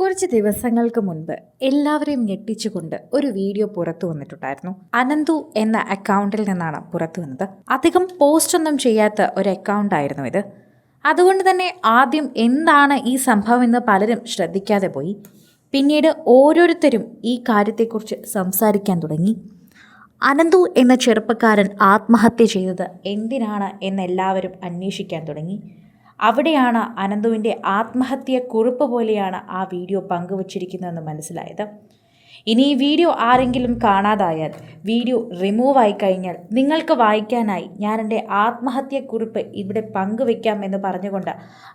കുറച്ച് ദിവസങ്ങൾക്ക് മുൻപ് എല്ലാവരെയും ഞെട്ടിച്ചുകൊണ്ട് ഒരു വീഡിയോ പുറത്തു വന്നിട്ടുണ്ടായിരുന്നു. അനന്തു എന്ന അക്കൗണ്ടിൽ നിന്നാണ് പുറത്തു വന്നത്. അധികം പോസ്റ്റ് ഒന്നും ചെയ്യാത്ത ഒരു അക്കൗണ്ട് ആയിരുന്നു ഇത്. അതുകൊണ്ട് തന്നെ ആദ്യം എന്താണ് ഈ സംഭവം എന്ന് പലരും ശ്രദ്ധിക്കാതെ പോയി. പിന്നീട് ഓരോരുത്തരും ഈ കാര്യത്തെക്കുറിച്ച് സംസാരിക്കാൻ തുടങ്ങി. അനന്തു എന്ന ചെറുപ്പക്കാരൻ ആത്മഹത്യ ചെയ്തത് എന്തിനാണ് എന്നെല്ലാവരും അന്വേഷിക്കാൻ തുടങ്ങി. അവിടെയാണ് അനന്തുവിന്റെ ആത്മഹത്യ കുറിപ്പ് പോലെയാണ് ആ വീഡിയോ പങ്കുവച്ചിരിക്കുന്നതെന്ന് മനസ്സിലായത്. ഇനി ഈ വീഡിയോ ആരെങ്കിലും കാണാതായാൽ വീഡിയോ റിമൂവ് ആയി കഴിഞ്ഞാൽ നിങ്ങൾക്ക് വായിക്കാനായി ഞാൻ എന്റെ ആത്മഹത്യക്കുറിപ്പ് ഇവിടെ പങ്കുവെക്കാം എന്ന് പറഞ്ഞുകൊണ്ട്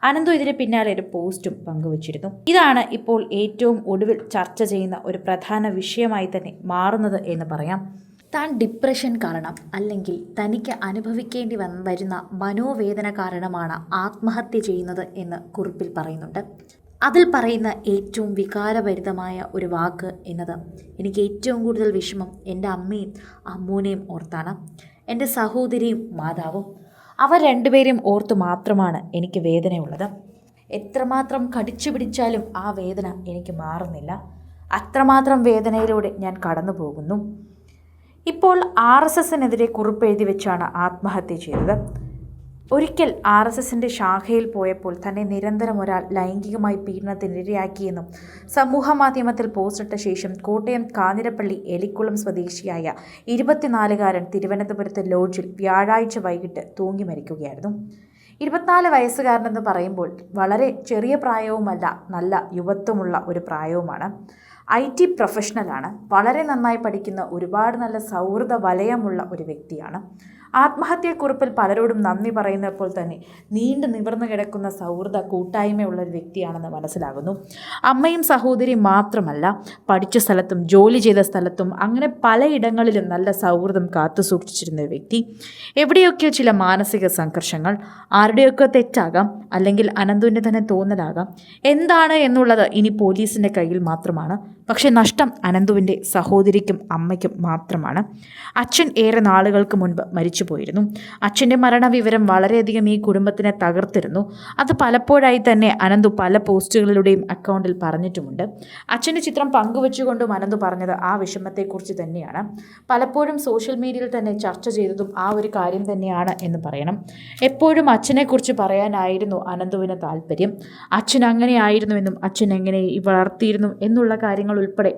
അനന്തു ഇതിന് പിന്നാലെ ഒരു പോസ്റ്റും പങ്കുവച്ചിരുന്നു. ഇതാണ് ഇപ്പോൾ ഏറ്റവും ഒടുവിൽ ചർച്ച ചെയ്യുന്ന ഒരു പ്രധാന വിഷയമായി തന്നെ മാറുന്നത് എന്ന് പറയാം. താൻ ഡിപ്രഷൻ കാരണം അല്ലെങ്കിൽ തനിക്ക് അനുഭവിക്കേണ്ടി വന്ന് വരുന്ന മനോവേദന കാരണമാണ് ആത്മഹത്യ ചെയ്യുന്നത് എന്ന് കുറിപ്പിൽ പറയുന്നുണ്ട്. അതിൽ പറയുന്ന ഏറ്റവും വികാരഭരിതമായ ഒരു വാക്ക് എന്നത് എനിക്ക് ഏറ്റവും കൂടുതൽ വിഷമം എന്റെ അമ്മയും അമ്മൂനെയും ഓർത്താണ്. എന്റെ സഹോദരിയും മാതാവും അവർ രണ്ടുപേരെയും ഓർത്ത് മാത്രമാണ് എനിക്ക് വേദനയുള്ളത്. എത്രമാത്രം കടിച്ചു പിടിച്ചാലും ആ വേദന എനിക്ക് മാറുന്നില്ല. അത്രമാത്രം വേദനയിലൂടെ ഞാൻ കടന്നു പോകുന്നു ഇപ്പോൾ ആർ എസ് എസിനെതിരെ കുറിപ്പ് എഴുതി വെച്ചാണ് ആത്മഹത്യ ചെയ്തത്. ഒരിക്കൽ ആർ എസ് എസിന്റെ ശാഖയിൽ പോയപ്പോൾ തന്നെ നിരന്തരം ഒരാൾ ലൈംഗികമായി പീഡനത്തിനിരയാക്കിയെന്നും സമൂഹ മാധ്യമത്തിൽ പോസ്റ്റിട്ട ശേഷം കോട്ടയം കാഞ്ഞിരപ്പള്ളി എലിക്കുളം സ്വദേശിയായ ഇരുപത്തിനാലുകാരൻ തിരുവനന്തപുരത്തെ ലോഡ്ജിൽ വ്യാഴാഴ്ച വൈകിട്ട് തൂങ്ങി മരിക്കുകയായിരുന്നു. ഇരുപത്തിനാല് വയസ്സുകാരനെന്ന് പറയുമ്പോൾ വളരെ ചെറിയ പ്രായവുമല്ല നല്ല യുവത്വമുള്ള ഒരു പ്രായവുമാണ്. I T പ്രൊഫഷണലാണ്. വളരെ നന്നായി പഠിക്കുന്ന ഒരുപാട് നല്ല സൗഹൃദ വലയമുള്ള ഒരു വ്യക്തിയാണ്. ആത്മഹത്യക്കുറിപ്പിൽ പലരോടും നന്ദി പറയുന്നപ്പോൾ തന്നെ നീണ്ടു നിവർന്നു കിടക്കുന്ന സൗഹൃദ കൂട്ടായ്മയുള്ള ഒരു വ്യക്തിയാണെന്ന് മനസ്സിലാകുന്നു. അമ്മയും സഹോദരിയും മാത്രമല്ല പഠിച്ച സ്ഥലത്തും ജോലി ചെയ്ത സ്ഥലത്തും അങ്ങനെ പലയിടങ്ങളിലും നല്ല സൗഹൃദം കാത്തു സൂക്ഷിച്ചിരുന്ന ഒരു വ്യക്തി. എവിടെയൊക്കെയോ ചില മാനസിക സംഘർഷങ്ങൾ ആരുടെയൊക്കെ തെറ്റാകാം അല്ലെങ്കിൽ അനന്തുവിന്റെ തന്നെ തോന്നലാകാം എന്താണ് എന്നുള്ളത് ഇനി പോലീസിന്റെ കയ്യിൽ മാത്രമാണ്. പക്ഷേ നഷ്ടം അനന്തുവിന്റെ സഹോദരിക്കും അമ്മയ്ക്കും മാത്രമാണ്. അച്ഛൻ ഏറെ നാളുകൾക്ക് മുൻപ് മരിച്ചുപോയിരുന്നു. അച്ഛന്റെ മരണവിവരം വളരെയധികം ഈ കുടുംബത്തിനെ തകർത്തിരുന്നു. അത് പലപ്പോഴായി തന്നെ അനന്തു പല പോസ്റ്റുകളിലൂടെയും അക്കൗണ്ടിൽ പറഞ്ഞിട്ടുമുണ്ട്. അച്ഛന്റെ ചിത്രം പങ്കുവെച്ചുകൊണ്ടും അനന്തു പറഞ്ഞത് ആ വിഷമത്തെക്കുറിച്ച് തന്നെയാണ്. പലപ്പോഴും സോഷ്യൽ മീഡിയയിൽ തന്നെ ചർച്ച ചെയ്തതും ആ ഒരു കാര്യം തന്നെയാണ് എന്ന് പറയണം. എപ്പോഴും അച്ഛനെക്കുറിച്ച് പറയാനായിരുന്നു അനന്തുവിന് താല്പര്യം. അച്ഛൻ അങ്ങനെയായിരുന്നുവെന്നും അച്ഛൻ എങ്ങനെ വളർത്തിയിരുന്നു എന്നുള്ള കാര്യങ്ങൾ ഉൾപ്പെടെ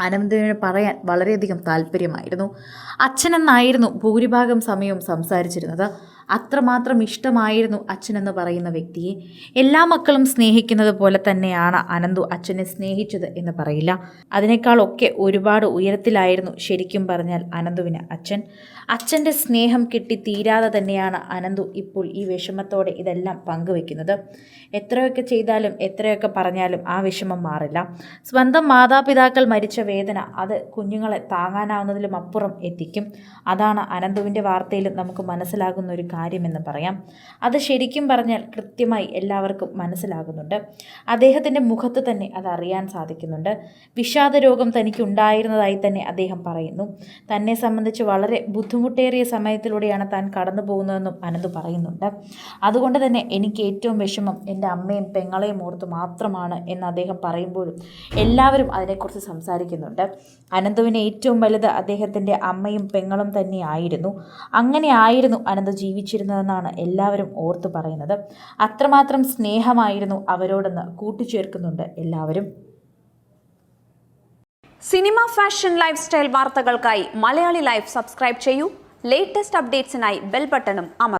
അനന്തവിന് പറയാൻ വളരെയധികം താല്പര്യമായിരുന്നു. അച്ഛനെന്നായിരുന്നു ഭൂരിഭാഗം സമയവും സംസാരിച്ചിരുന്നത്. അത്രമാത്രം ഇഷ്ടമായിരുന്നു അച്ഛനെന്ന് പറയുന്ന വ്യക്തിയെ. എല്ലാ മക്കളും സ്നേഹിക്കുന്നത് പോലെ തന്നെയാണ് അനന്തു അച്ഛനെ സ്നേഹിച്ചത് എന്ന് പറയില്ല. അതിനേക്കാളൊക്കെ ഒരുപാട് ഉയരത്തിലായിരുന്നു ശരിക്കും പറഞ്ഞാൽ അനന്തുവിന് അച്ഛൻ. അച്ഛന്റെ സ്നേഹം കിട്ടി തീരാതെ തന്നെയാണ് അനന്തു ഇപ്പോൾ ഈ വിഷമത്തോടെ ഇതെല്ലാം പങ്കുവെക്കുന്നത്. എത്രയൊക്കെ ചെയ്താലും എത്രയൊക്കെ പറഞ്ഞാലും ആ വിഷമം മാറില്ല. സ്വന്തം മാതാപിതാക്കൾ മരിച്ച വേദന അത് കുഞ്ഞുങ്ങളെ താങ്ങാനാവുന്നതിലും അപ്പുറം എത്തിക്കും. അതാണ് അനന്തുവിന്റെ വാർത്തയിലും നമുക്ക് മനസ്സിലാകുന്ന ഒരു കാര്യമെന്ന് പറയാം. അത് ശരിക്കും പറഞ്ഞാൽ കൃത്യമായി എല്ലാവർക്കും മനസ്സിലാകുന്നുണ്ട്. അദ്ദേഹത്തിന്റെ മുഖത്ത് തന്നെ അത് അറിയാൻ സാധിക്കുന്നുണ്ട്. വിഷാദ രോഗം തനിക്ക് ഉണ്ടായിരുന്നതായി തന്നെ അദ്ദേഹം പറയുന്നു. തന്നെ സംബന്ധിച്ച് വളരെ ബുദ്ധിമുട്ടേറിയ സമയത്തിലൂടെയാണ് താൻ കടന്നു പോകുന്നതെന്നും അനന്ത് പറയുന്നുണ്ട്. അതുകൊണ്ട് തന്നെ എനിക്ക് ഏറ്റവും വിഷമം എന്റെ അമ്മയും പെങ്ങളെയും ഓർത്ത് മാത്രമാണ് എന്ന് അദ്ദേഹം പറയുമ്പോഴും എല്ലാവരും അതിനെക്കുറിച്ച് സംസാരിക്കുന്നുണ്ട്. അനന്തുവിന് ഏറ്റവും വലുത് അദ്ദേഹത്തിന്റെ അമ്മയും പെങ്ങളും തന്നെയായിരുന്നു അങ്ങനെ ആയിരുന്നു അനന്ത് ജീവിച്ചിരുന്നതെന്നാണ് എല്ലാവരും ഓർത്തു പറയുന്നത്. അത്രമാത്രം സ്നേഹമായിരുന്നു അവരോടെന്ന് കൂട്ടിച്ചേർക്കുന്നുണ്ട് എല്ലാവരും. സിനിമ ഫാഷൻ ലൈഫ് സ്റ്റൈൽ വാർത്തകൾക്കായി മലയാളി ലൈഫ് സബ്സ്ക്രൈബ് ചെയ്യൂ. ലേറ്റസ്റ്റ് അപ്ഡേറ്റ്സിനായി ബെൽ ബട്ടണും അമർ